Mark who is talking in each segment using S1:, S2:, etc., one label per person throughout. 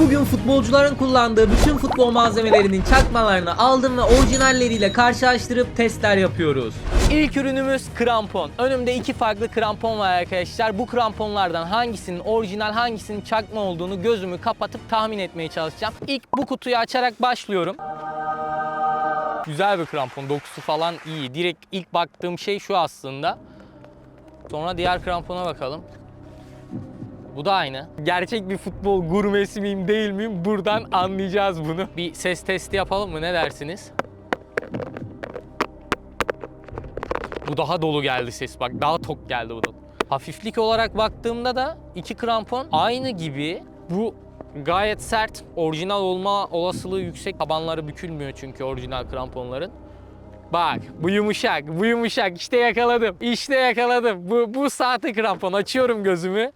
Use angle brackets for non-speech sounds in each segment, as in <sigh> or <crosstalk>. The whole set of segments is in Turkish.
S1: Bugün futbolcuların kullandığı bütün futbol malzemelerinin çakmalarını aldım ve orijinalleriyle karşılaştırıp testler yapıyoruz. İlk ürünümüz krampon. Önümde iki farklı krampon var arkadaşlar. Bu kramponlardan hangisinin orijinal hangisinin çakma olduğunu gözümü kapatıp tahmin etmeye çalışacağım. İlk bu kutuyu açarak başlıyorum. Güzel bir krampon. Dokusu falan iyi. Direkt ilk baktığım şey şu aslında. Sonra diğer krampona bakalım. Bu da aynı. Gerçek bir futbol gurmesi miyim değil miyim buradan anlayacağız bunu. Bir ses testi yapalım mı ne dersiniz? Bu daha dolu geldi ses bak daha tok geldi bu da. Hafiflik olarak baktığımda da iki krampon aynı gibi. Bu gayet sert. Orijinal olma olasılığı yüksek. Tabanları bükülmüyor çünkü orijinal kramponların. Bak bu yumuşak, bu yumuşak. İşte yakaladım. İşte yakaladım. Bu, bu sahte krampon. Açıyorum gözümü.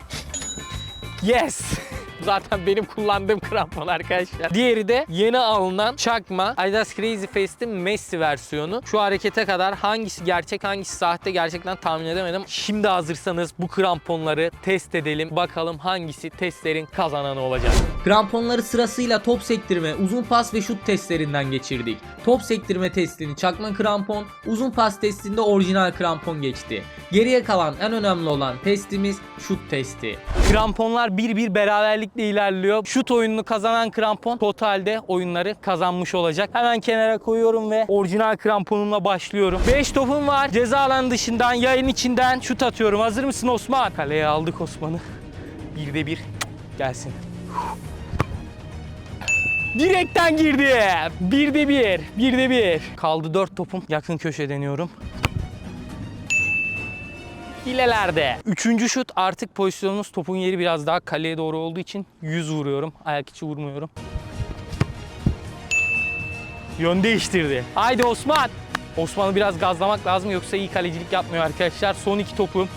S1: Yes. <laughs> <laughs> Zaten benim kullandığım <laughs> krampon arkadaşlar. Diğeri de yeni alınan çakma Adidas Crazy Fast'in Messi versiyonu. Şu harekete kadar hangisi gerçek hangisi sahte gerçekten tahmin edemedim. Şimdi hazırsanız bu kramponları test edelim. Bakalım hangisi testlerin kazananı olacak. Kramponları sırasıyla top sektirme, uzun pas ve şut testlerinden geçirdik. Top sektirme testini çakma krampon, uzun pas testinde orijinal krampon geçti. Geriye kalan en önemli olan testimiz şut testi. Kramponlar bir bir beraberlikle ilerliyor. Şut oyununu kazanan krampon totalde oyunları kazanmış olacak. Hemen kenara koyuyorum ve orijinal kramponumla başlıyorum. 5 topum var. Ceza alanı dışından, yayın içinden şut atıyorum. Hazır mısın Osman? Kaleye aldık Osman'ı. Bir de bir gelsin. Direkten girdi. Bir de bir. Bir de bir. Kaldı dört topum. Yakın köşe deniyorum. Hilelerde. Üçüncü şut artık pozisyonumuz topun yeri biraz daha kaleye doğru olduğu için 100 vuruyorum. Ayak içi vurmuyorum. Yön değiştirdi. Haydi Osman. Osman'ı biraz gazlamak lazım yoksa iyi kalecilik yapmıyor arkadaşlar. Son iki topum.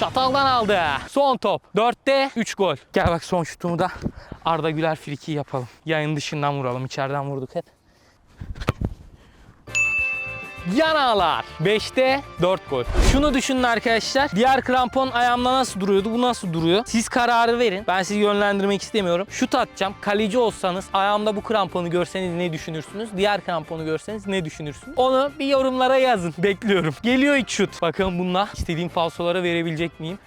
S1: Çataldan aldı. Son top. 4'te 3 gol. Gel bak son şutumu da Arda Güler friki yapalım. Yayın dışından vuralım. İçeriden vurduk hep. Yan ağlar. 5'te 4 gol. Şunu düşünün arkadaşlar. Diğer krampon ayağımda nasıl duruyordu? Bu nasıl duruyor? Siz kararı verin. Ben sizi yönlendirmek istemiyorum. Şut atacağım. Kaleci olsanız ayağımda bu kramponu görseniz ne düşünürsünüz? Diğer kramponu görseniz ne düşünürsünüz? Onu bir yorumlara yazın. <laughs> Bekliyorum. Geliyor ilk şut. Bakalım bununla istediğim falsolara verebilecek miyim?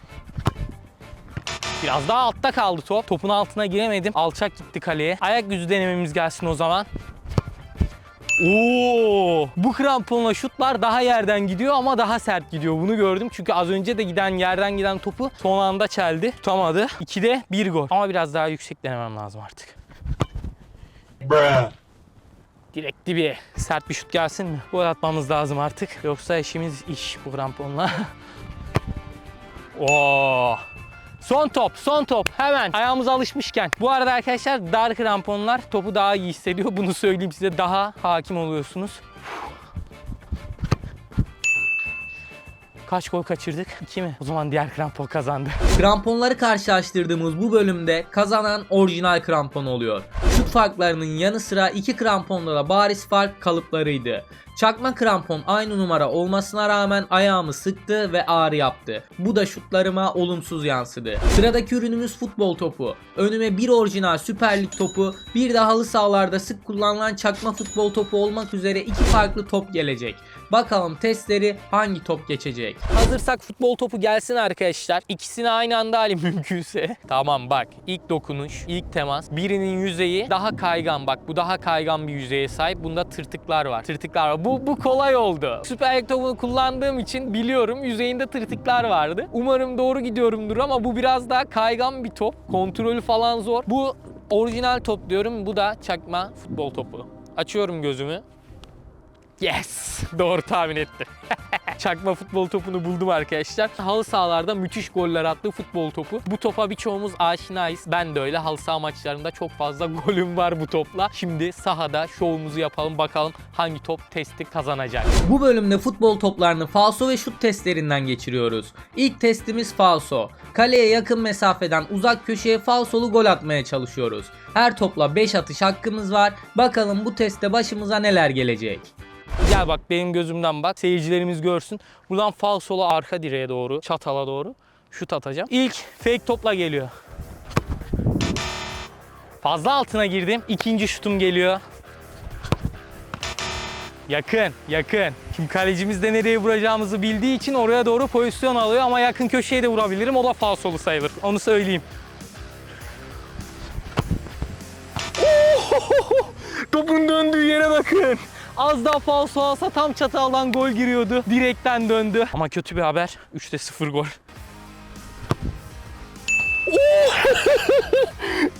S1: Biraz daha altta kaldı top. Topun altına giremedim. Alçak gitti kaleye. Ayak yüzü denememiz gelsin o zaman. Oo! Bu kramponla şutlar daha yerden gidiyor ama daha sert gidiyor. Bunu gördüm çünkü az önce de giden yerden giden topu son anda çeldi. Tutamadı. 2'de 1 gol. Ama biraz daha yüksek denemem lazım artık.
S2: Bruh.
S1: Direkt dibi. Sert bir şut gelsin mi? Gol atmamız lazım artık. Yoksa işimiz iş bu kramponla. <laughs> Oo! Son top, son top. Hemen ayağımız alışmışken. Bu arada arkadaşlar dar kramponlar topu daha iyi hissediyor. <laughs> Bunu söyleyeyim size. Daha hakim oluyorsunuz. Kaç gol kaçırdık? 2 mi? O zaman diğer krampon kazandı. Kramponları karşılaştırdığımız bu bölümde kazanan orijinal krampon oluyor. Şut farklarının yanı sıra iki kramponda da bariz fark kalıplarıydı. Çakma krampon aynı numara olmasına rağmen ayağımı sıktı ve ağrı yaptı. Bu da şutlarıma olumsuz yansıdı. Sıradaki ürünümüz futbol topu. Önüme bir orijinal Süper Lig topu, bir de halı sahalarda sık kullanılan çakma futbol topu olmak üzere iki farklı top gelecek. Bakalım testleri hangi top geçecek? Hazırsak futbol topu gelsin arkadaşlar. İkisini aynı anda alayım <laughs> mümkünse. Tamam bak ilk dokunuş, ilk temas. Birinin yüzeyi daha kaygan bak bu daha kaygan bir yüzeye sahip. Bunda tırtıklar var. Tırtıklar var. Bu, bu kolay oldu. Süper Lig topunu kullandığım için biliyorum yüzeyinde tırtıklar vardı. Umarım doğru gidiyorumdur ama bu biraz daha kaygan bir top. Kontrolü falan zor. Bu orijinal top diyorum. Bu da çakma futbol topu. Açıyorum gözümü. Yes! <laughs> Doğru tahmin ettim. <laughs> Çakma futbol topunu buldum arkadaşlar. Halı sahalarda müthiş goller attığı futbol topu. Bu topa birçoğumuz aşinayız. Ben de öyle. Halı saha maçlarında çok fazla <laughs> golüm var bu topla. Şimdi sahada şovumuzu yapalım bakalım hangi top testi kazanacak. Bu bölümde futbol toplarını falso ve şut testlerinden geçiriyoruz. İlk testimiz falso. Kaleye yakın mesafeden uzak köşeye falsolu gol atmaya çalışıyoruz. Her topla 5 atış hakkımız var. Bakalım bu testte başımıza neler gelecek. Gel bak benim gözümden bak. Seyircilerimiz görsün. Buradan falsolu arka direğe doğru, çatala doğru. şut atacağım. İlk fake topla geliyor. Fazla altına girdim. İkinci şutum geliyor. Yakın, yakın. Şimdi kalecimiz de nereye vuracağımızı bildiği için oraya doğru pozisyon alıyor ama yakın köşeye de vurabilirim. O da falsolu sayılır. Onu söyleyeyim. Topun döndüğü yere bakın. Az daha falso alsa tam çataldan gol giriyordu. Direkten döndü. Ama kötü bir haber. 3'te 0 gol. <laughs>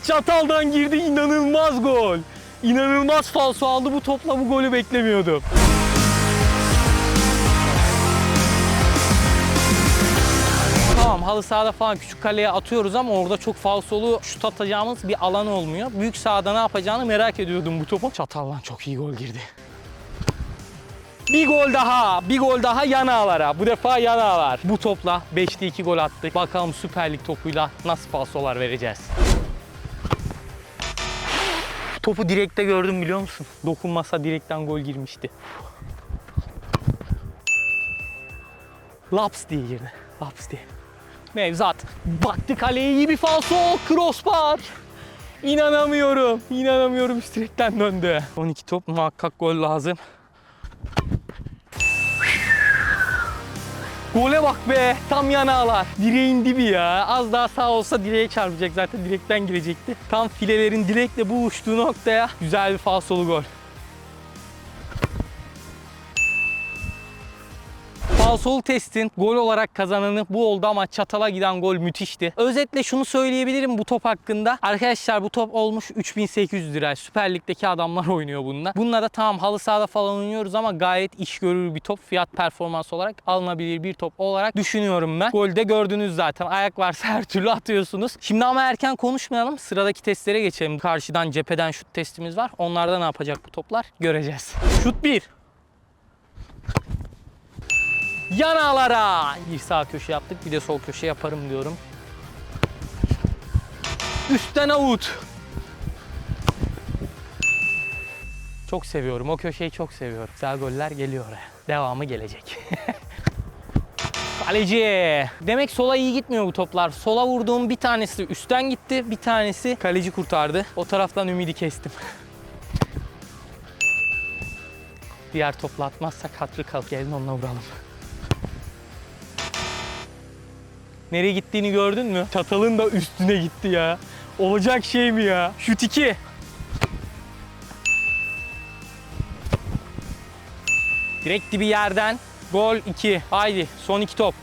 S1: Çataldan girdi inanılmaz gol. İnanılmaz falso aldı bu topla bu golü beklemiyordum. Tamam halı sahada falan küçük kaleye atıyoruz ama orada çok falsolu şut atacağımız bir alan olmuyor. Büyük sahada ne yapacağını merak ediyordum bu topu. Çataldan çok iyi gol girdi. Bir gol daha, bir gol daha yan ağlara. Bu defa yan ağlar. Bu topla 5'te 2 gol attık. Bakalım Süper Lig topuyla nasıl falsolar vereceğiz. Topu direkte gördüm biliyor musun? Dokunmasa direkten gol girmişti. Laps diye girdi. Laps diye. Mevzat. Baktı kaleye iyi bir falso. Crossbar. İnanamıyorum. İnanamıyorum direkten döndü. 12 top muhakkak gol lazım. Gole bak be. Tam yanağlar. Direğin dibi ya. Az daha sağ olsa direğe çarpacak zaten. Direkten girecekti. Tam filelerin direkle buluştuğu noktaya güzel bir falsolu gol. Falsolu testin gol olarak kazananı bu oldu ama çatala giden gol müthişti. Özetle şunu söyleyebilirim bu top hakkında. Arkadaşlar bu top olmuş 3800 lira. Süper Lig'deki adamlar oynuyor bununla. Bununla da tamam halı sahada falan oynuyoruz ama gayet iş görür bir top. Fiyat performans olarak alınabilir bir top olarak düşünüyorum ben. Golde gördünüz zaten. Ayak varsa her türlü atıyorsunuz. Şimdi ama erken konuşmayalım. Sıradaki testlere geçelim. Karşıdan cepheden şut testimiz var. Onlarda ne yapacak bu toplar göreceğiz. Şut 1. Yanalara. Bir sağ köşe yaptık bir de sol köşe yaparım diyorum. Üstten avut. Çok seviyorum. O köşeyi çok seviyorum. Güzel goller geliyor oraya. Devamı gelecek. <laughs> Kaleci. Demek sola iyi gitmiyor bu toplar. Sola vurduğum bir tanesi üstten gitti. Bir tanesi kaleci kurtardı. O taraftan ümidi kestim. <laughs> Diğer topla atmazsak hatırı kal. Gelin onunla vuralım. Nereye gittiğini gördün mü? Çatalın da üstüne gitti ya. Olacak şey mi ya? Şut 2. Direkt dibi yerden. Gol 2. Haydi son iki top.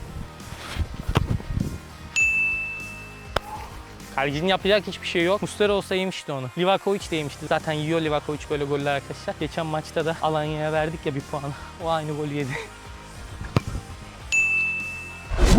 S1: Kalecinin yapacak hiçbir şey yok. Muslera olsa yemişti onu. Livakovic de yemişti. Zaten yiyor Livakovic böyle goller arkadaşlar. Geçen maçta da Alanya'ya verdik ya bir puanı. O aynı golü yedi.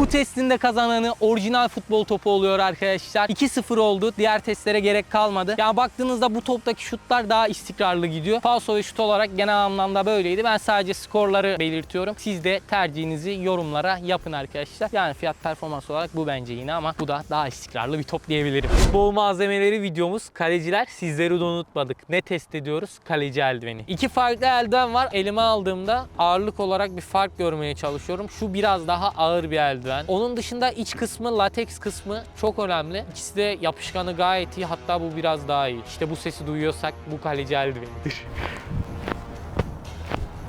S1: Bu testin de kazananı orijinal futbol topu oluyor arkadaşlar. 2-0 oldu. Diğer testlere gerek kalmadı. Yani baktığınızda bu toptaki şutlar daha istikrarlı gidiyor. Falso ve şut olarak genel anlamda böyleydi. Ben sadece skorları belirtiyorum. Siz de tercihinizi yorumlara yapın arkadaşlar. Yani fiyat performans olarak bu bence yine ama bu da daha istikrarlı bir top diyebilirim. Futbol malzemeleri videomuz kaleciler. Sizleri de unutmadık. Ne test ediyoruz? Kaleci eldiveni. İki farklı eldiven var. Elime aldığımda ağırlık olarak bir fark görmeye çalışıyorum. Şu biraz daha ağır bir eldiven. Onun dışında iç kısmı, lateks kısmı çok önemli. İkisi de yapışkanı gayet iyi. Hatta bu biraz daha iyi. İşte bu sesi duyuyorsak bu kaleci eldivenidir.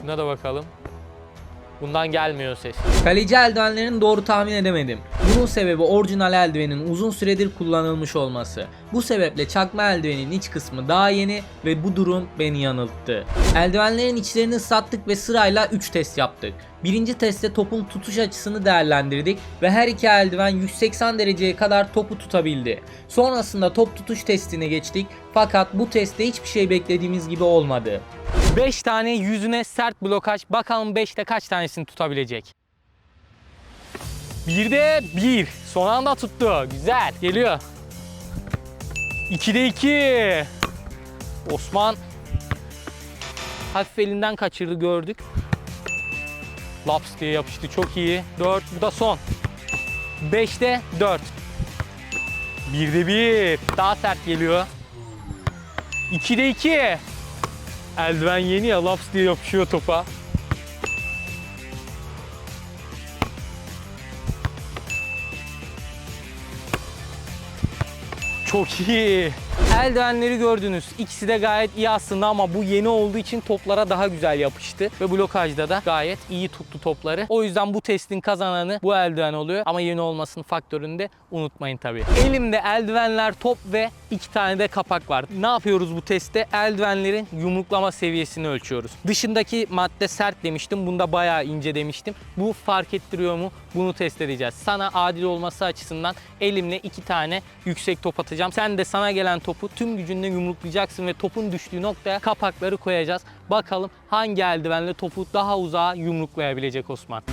S1: Buna da bakalım. Bundan gelmiyor ses.
S3: Kaleci eldivenlerini doğru tahmin edemedim. Bunun sebebi orijinal eldivenin uzun süredir kullanılmış olması. Bu sebeple çakma eldivenin iç kısmı daha yeni ve bu durum beni yanılttı. Eldivenlerin içlerini ıslattık ve sırayla 3 test yaptık. Birinci testte topun tutuş açısını değerlendirdik ve her iki eldiven 180 dereceye kadar topu tutabildi. Sonrasında top tutuş testine geçtik fakat bu testte hiçbir şey beklediğimiz gibi olmadı.
S1: 5 tane yüzüne sert blokaj. Bakalım 5'te kaç tanesini tutabilecek. Bir de 1. Son anda tuttu. Güzel. Geliyor. 2'de 2. Osman hafif elinden kaçırdı gördük. Laps diye yapıştı. Çok iyi. 4. Bu da son. 5'te 4. 1'de 1. Daha sert geliyor. 2'de 2. Eldiven yeni ya laps diye yapışıyor topa. Çok iyi. Eldivenleri gördünüz. İkisi de gayet iyi aslında ama bu yeni olduğu için toplara daha güzel yapıştı. Ve blokajda da gayet iyi tuttu topları. O yüzden bu testin kazananı bu eldiven oluyor. Ama yeni olmasının faktörünü de unutmayın tabii. Elimde eldivenler, top ve iki tane de kapak var. Ne yapıyoruz bu testte? Eldivenlerin yumruklama seviyesini ölçüyoruz. Dışındaki madde sert demiştim. Bunda bayağı ince demiştim. Bu fark ettiriyor mu? Bunu test edeceğiz. Sana adil olması açısından elimle iki tane yüksek top atacağım. Sen de sana gelen topu tüm gücünle yumruklayacaksın ve topun düştüğü noktaya kapakları koyacağız. Bakalım hangi eldivenle topu daha uzağa yumruklayabilecek Osman.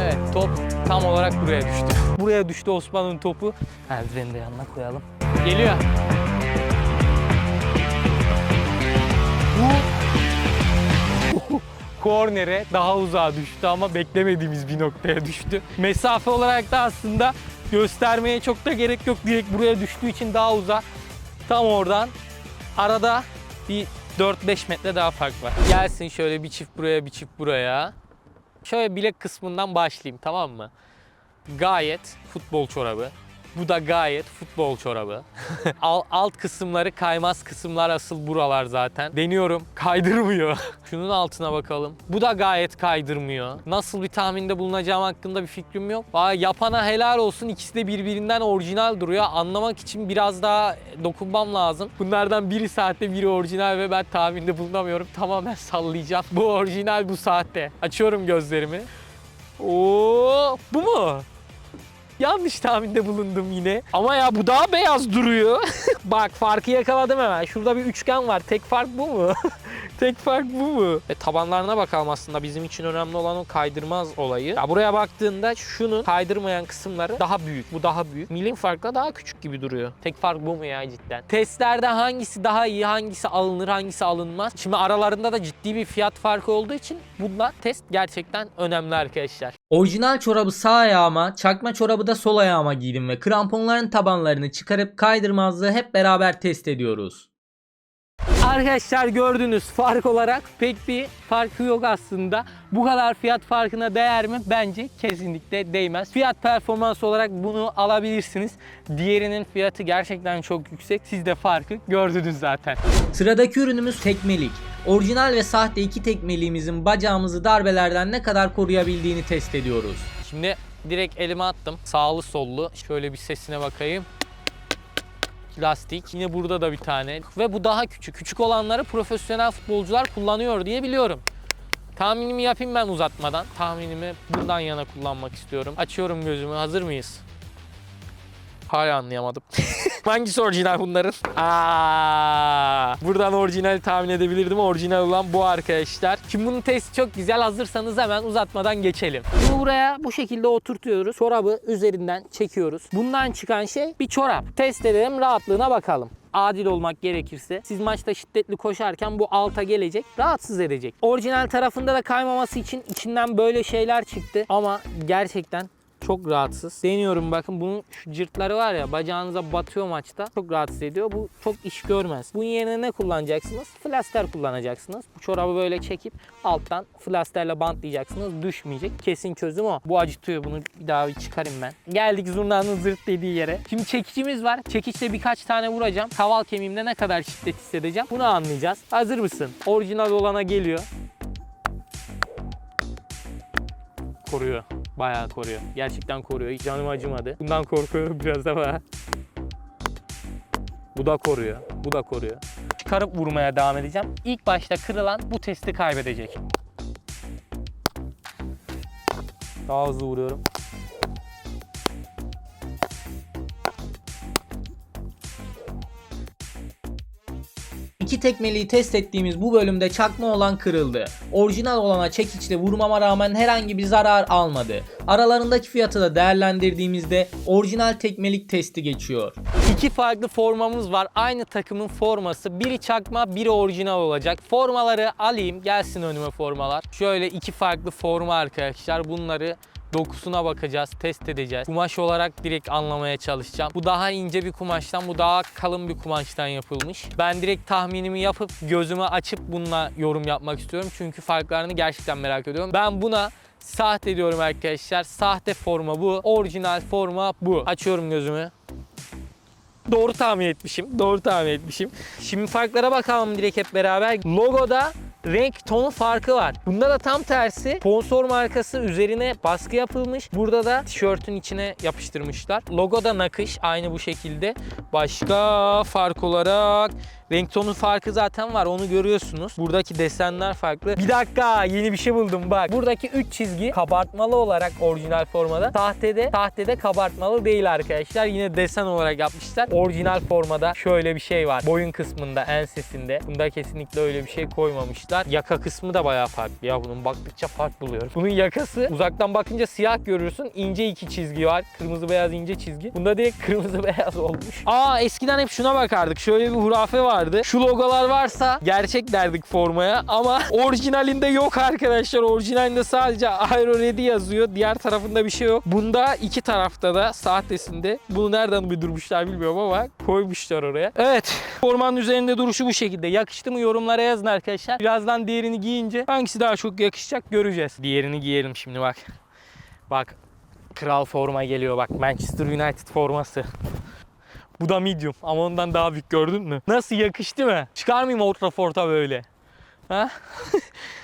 S1: Evet top tam olarak buraya düştü. <laughs> Buraya düştü Osman'ın topu. Eldiveni de yanına koyalım. Geliyor. <laughs> Kornere daha uzağa düştü ama beklemediğimiz bir noktaya düştü. Mesafe olarak da aslında göstermeye çok da gerek yok. Direkt buraya düştüğü için daha uzak. Tam oradan arada bir 4-5 metre daha fark var. Gelsin şöyle bir çift buraya bir çift buraya. Şöyle bilek kısmından başlayayım tamam mı? Gayet futbol çorabı. Bu da gayet futbol çorabı. <laughs> Al- alt kısımları kaymaz kısımlar asıl buralar zaten. Deniyorum kaydırmıyor. <laughs> Şunun altına bakalım. Bu da gayet kaydırmıyor. Nasıl bir tahminde bulunacağım hakkında bir fikrim yok. Vay, yapana helal olsun ikisi de birbirinden orijinal duruyor. Anlamak için biraz daha dokunmam lazım. Bunlardan biri saatte biri orijinal ve ben tahminde bulunamıyorum. Tamamen sallayacağım. Bu orijinal bu saatte. Açıyorum gözlerimi. Oo, bu mu? Yanlış tahminde bulundum yine. Ama ya bu daha beyaz duruyor. <laughs> Bak farkı yakaladım hemen. Şurada bir üçgen var. Tek fark bu mu? <laughs> Tek fark bu mu? E, tabanlarına bakalım aslında. Bizim için önemli olan o kaydırmaz olayı. Ya buraya baktığında şunun kaydırmayan kısımları daha büyük. Bu daha büyük. Milim farkla daha küçük gibi duruyor. Tek fark bu mu ya cidden? Testlerde hangisi daha iyi, hangisi alınır, hangisi alınmaz? Şimdi aralarında da ciddi bir fiyat farkı olduğu için bunda test gerçekten önemli arkadaşlar.
S3: Orijinal çorabı sağ ayağıma, çakma çorabı da sol ayağıma giydim ve kramponların tabanlarını çıkarıp kaydırmazlığı hep beraber test ediyoruz.
S1: Arkadaşlar gördünüz fark olarak pek bir farkı yok aslında. Bu kadar fiyat farkına değer mi? Bence kesinlikle değmez. Fiyat performans olarak bunu alabilirsiniz. Diğerinin fiyatı gerçekten çok yüksek. Siz de farkı gördünüz zaten.
S3: Sıradaki ürünümüz tekmelik. Orijinal ve sahte iki tekmeliğimizin bacağımızı darbelerden ne kadar koruyabildiğini test ediyoruz.
S1: Şimdi direkt elime attım. Sağlı sollu. Şöyle bir sesine bakayım. Lastik. Yine burada da bir tane. Ve bu daha küçük. Küçük olanları profesyonel futbolcular kullanıyor diye biliyorum. Tahminimi yapayım ben uzatmadan. Tahminimi bundan yana kullanmak istiyorum. Açıyorum gözümü. Hazır mıyız? Hala anlayamadım. <laughs> Hangisi orijinal bunların? Aa, buradan orijinali tahmin edebilirdim. Orijinal olan bu arkadaşlar. Şimdi bunun testi çok güzel. Hazırsanız hemen uzatmadan geçelim. Bunu buraya bu şekilde oturtuyoruz. Çorabı üzerinden çekiyoruz. Bundan çıkan şey bir çorap. Test edelim rahatlığına bakalım adil olmak gerekirse siz maçta şiddetli koşarken bu alta gelecek rahatsız edecek. Orijinal tarafında da kaymaması için içinden böyle şeyler çıktı ama gerçekten çok rahatsız. Deniyorum bakın bunun şu cırtları var ya bacağınıza batıyor maçta. Çok rahatsız ediyor. Bu çok iş görmez. Bunun yerine ne kullanacaksınız? Flaster kullanacaksınız. Bu çorabı böyle çekip alttan flasterle bantlayacaksınız. Düşmeyecek. Kesin çözüm o. Bu acıtıyor. Bunu bir daha bir çıkarayım ben. Geldik zurnanın zırt dediği yere. Şimdi çekicimiz var. Çekiçle birkaç tane vuracağım. Kaval kemiğimde ne kadar şiddet hissedeceğim. Bunu anlayacağız. Hazır mısın? Orijinal olana geliyor. koruyor. Bayağı koruyor. Gerçekten koruyor. Canım acımadı. Bundan korkuyorum biraz ama. Bu da koruyor. Bu da koruyor. Çıkarıp vurmaya devam edeceğim. İlk başta kırılan bu testi kaybedecek. Daha hızlı vuruyorum.
S3: İki tekmeliği test ettiğimiz bu bölümde çakma olan kırıldı. Orijinal olana çekiçle vurmama rağmen herhangi bir zarar almadı. Aralarındaki fiyatı da değerlendirdiğimizde orijinal tekmelik testi geçiyor.
S1: İki farklı formamız var. Aynı takımın forması. Biri çakma, biri orijinal olacak. Formaları alayım. Gelsin önüme formalar. Şöyle iki farklı forma arkadaşlar. Bunları dokusuna bakacağız, test edeceğiz. Kumaş olarak direkt anlamaya çalışacağım. Bu daha ince bir kumaştan, bu daha kalın bir kumaştan yapılmış. Ben direkt tahminimi yapıp gözümü açıp bununla yorum yapmak istiyorum. Çünkü farklarını gerçekten merak ediyorum. Ben buna Sahte diyorum arkadaşlar. Sahte forma bu. Orijinal forma bu. Açıyorum gözümü. Doğru tahmin etmişim. Doğru tahmin etmişim. Şimdi farklara bakalım direkt hep beraber. Logoda renk tonu farkı var. Bunda da tam tersi. Sponsor markası üzerine baskı yapılmış. Burada da tişörtün içine yapıştırmışlar. Logoda nakış aynı bu şekilde. Başka fark olarak renk tonu farkı zaten var. Onu görüyorsunuz. Buradaki desenler farklı. Bir dakika yeni bir şey buldum bak. Buradaki 3 çizgi kabartmalı olarak orijinal formada. Sahtede, sahtede kabartmalı değil arkadaşlar. Yine desen olarak yapmışlar. Orijinal formada şöyle bir şey var. Boyun kısmında, ensesinde. Bunda kesinlikle öyle bir şey koymamışlar. Yaka kısmı da bayağı farklı ya bunun. Baktıkça fark buluyorum. Bunun yakası uzaktan bakınca siyah görürsün. İnce iki çizgi var. Kırmızı beyaz ince çizgi. Bunda direkt <laughs> kırmızı beyaz olmuş. Aa eskiden hep şuna bakardık. Şöyle bir hurafe vardı. Şu logolar varsa gerçek derdik formaya ama <laughs> orijinalinde yok arkadaşlar. Orijinalinde sadece Aero Ready yazıyor. Diğer tarafında bir şey yok. Bunda iki tarafta da sahtesinde. Bunu nereden uydurmuşlar bilmiyorum ama koymuşlar oraya. Evet. Formanın üzerinde duruşu bu şekilde. Yakıştı mı yorumlara yazın arkadaşlar. Birazdan diğerini giyince hangisi daha çok yakışacak göreceğiz. Diğerini giyelim şimdi bak. Bak. Kral forma geliyor bak. Manchester United forması. Bu da medium ama ondan daha büyük gördün mü? Nasıl yakıştı mı? Çıkar mıyım Old Trafford'a böyle? Ha? <laughs>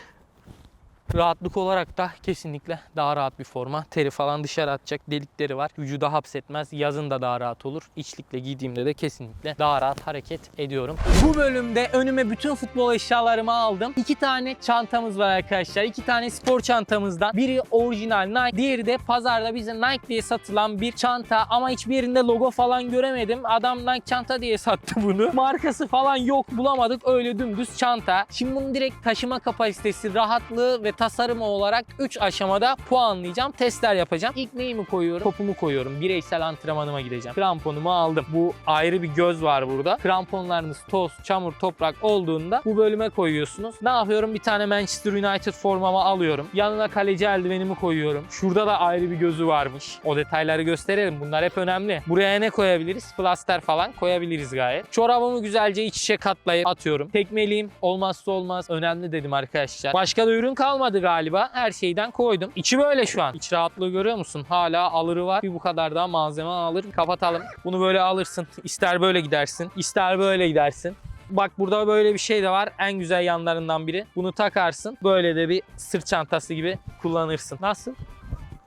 S1: Rahatlık olarak da kesinlikle daha rahat bir forma. Teri falan dışarı atacak delikleri var. Vücuda hapsetmez. Yazın da daha rahat olur. İçlikle giydiğimde de kesinlikle daha rahat hareket ediyorum. Bu bölümde önüme bütün futbol eşyalarımı aldım. İki tane çantamız var arkadaşlar. İki tane spor çantamızdan. Biri orijinal Nike. Diğeri de pazarda bize Nike diye satılan bir çanta. Ama hiçbir yerinde logo falan göremedim. Adam Nike çanta diye sattı bunu. Markası falan yok bulamadık. Öyle dümdüz çanta. Şimdi bunu direkt taşıma kapasitesi, rahatlığı ve tasarımı olarak 3 aşamada puanlayacağım. Testler yapacağım. İlk neyimi koyuyorum? Topumu koyuyorum. Bireysel antrenmanıma gideceğim. Kramponumu aldım. Bu ayrı bir göz var burada. Kramponlarınız toz, çamur, toprak olduğunda bu bölüme koyuyorsunuz. Ne yapıyorum? Bir tane Manchester United formamı alıyorum. Yanına kaleci eldivenimi koyuyorum. Şurada da ayrı bir gözü varmış. O detayları gösterelim. Bunlar hep önemli. Buraya ne koyabiliriz? Plaster falan koyabiliriz gayet. Çorabımı güzelce iç içe katlayıp atıyorum. Tekmeliyim. Olmazsa olmaz. Önemli dedim arkadaşlar. Başka da ürün kalmadı galiba. Her şeyden koydum. İçi böyle şu an. İç rahatlığı görüyor musun? Hala alırı var. Bir bu kadar daha malzeme alır. Kapatalım. Bunu böyle alırsın. İster böyle gidersin. ister böyle gidersin. Bak burada böyle bir şey de var. En güzel yanlarından biri. Bunu takarsın. Böyle de bir sırt çantası gibi kullanırsın. Nasıl?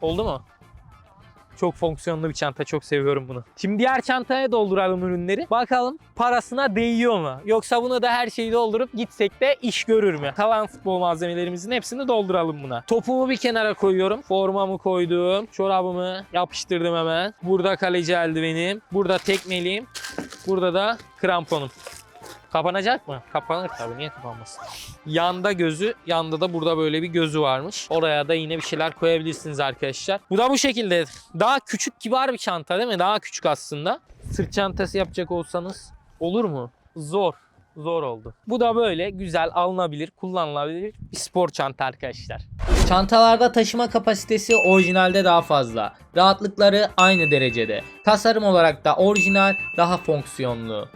S1: Oldu mu? Çok fonksiyonlu bir çanta. Çok seviyorum bunu. Şimdi diğer çantaya dolduralım ürünleri. Bakalım parasına değiyor mu? Yoksa buna da her şeyi doldurup gitsek de iş görür mü? Kalan futbol malzemelerimizin hepsini dolduralım buna. Topumu bir kenara koyuyorum. Formamı koydum. Çorabımı yapıştırdım hemen. Burada kaleci eldivenim. Burada tekmeliyim. Burada da kramponum. Kapanacak mı? Kapanır tabii. Niye kapanmasın? Yanda gözü, yanda da burada böyle bir gözü varmış. Oraya da yine bir şeyler koyabilirsiniz arkadaşlar. Bu da bu şekilde. Daha küçük kibar bir çanta değil mi? Daha küçük aslında. Sırt çantası yapacak olsanız olur mu? Zor. Zor oldu. Bu da böyle güzel alınabilir, kullanılabilir bir spor çanta arkadaşlar.
S3: Çantalarda taşıma kapasitesi orijinalde daha fazla. Rahatlıkları aynı derecede. Tasarım olarak da orijinal, daha fonksiyonlu.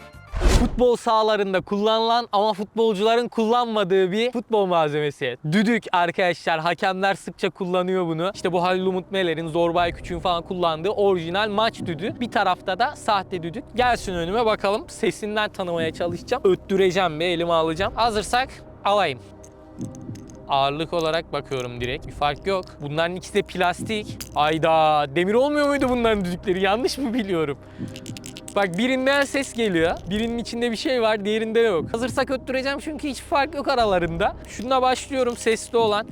S1: Futbol sahalarında kullanılan ama futbolcuların kullanmadığı bir futbol malzemesi. Düdük arkadaşlar. Hakemler sıkça kullanıyor bunu. İşte bu Halil Umut Meler'in, Zorbay Küçük'ün falan kullandığı orijinal maç düdüğü. Bir tarafta da sahte düdük. Gelsin önüme bakalım. Sesinden tanımaya çalışacağım. Öttüreceğim bir elime alacağım. Hazırsak alayım. Ağırlık olarak bakıyorum direkt. Bir fark yok. Bunların ikisi de plastik. Ayda demir olmuyor muydu bunların düdükleri? Yanlış mı biliyorum? Bak birinden ses geliyor. Birinin içinde bir şey var, diğerinde yok. Hazırsak öttüreceğim çünkü hiç fark yok aralarında. Şununla başlıyorum sesli olan.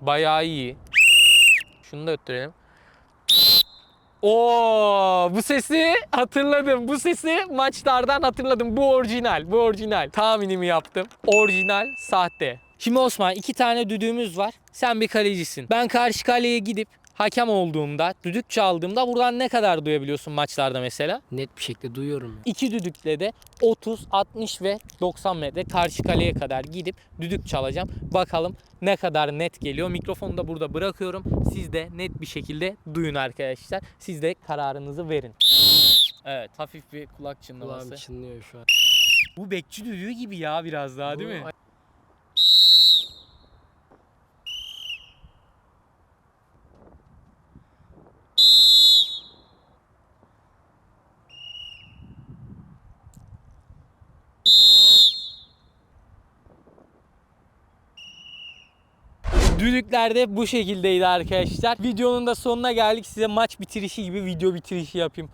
S1: Bayağı iyi. Şunu da öttürelim. Oo, bu sesi hatırladım. Bu sesi maçlardan hatırladım. Bu orijinal, bu orijinal. Tahminimi yaptım. Orijinal, sahte. Şimdi Osman iki tane düdüğümüz var. Sen bir kalecisin. Ben karşı kaleye gidip hakem olduğumda, düdük çaldığımda buradan ne kadar duyabiliyorsun maçlarda mesela?
S4: Net bir şekilde duyuyorum. ya.
S1: İki düdükle de 30, 60 ve 90 metre karşı kaleye kadar gidip düdük çalacağım. Bakalım ne kadar net geliyor. Mikrofonu da burada bırakıyorum. Siz de net bir şekilde duyun arkadaşlar. Siz de kararınızı verin. Evet hafif bir kulak çınlaması.
S4: Kulağım çınlıyor şu an.
S1: Bu bekçi düdüğü gibi ya biraz daha değil
S4: Bu-
S1: mi? Düdükler de bu şekildeydi arkadaşlar. Videonun da sonuna geldik. Size maç bitirişi gibi video bitirişi yapayım.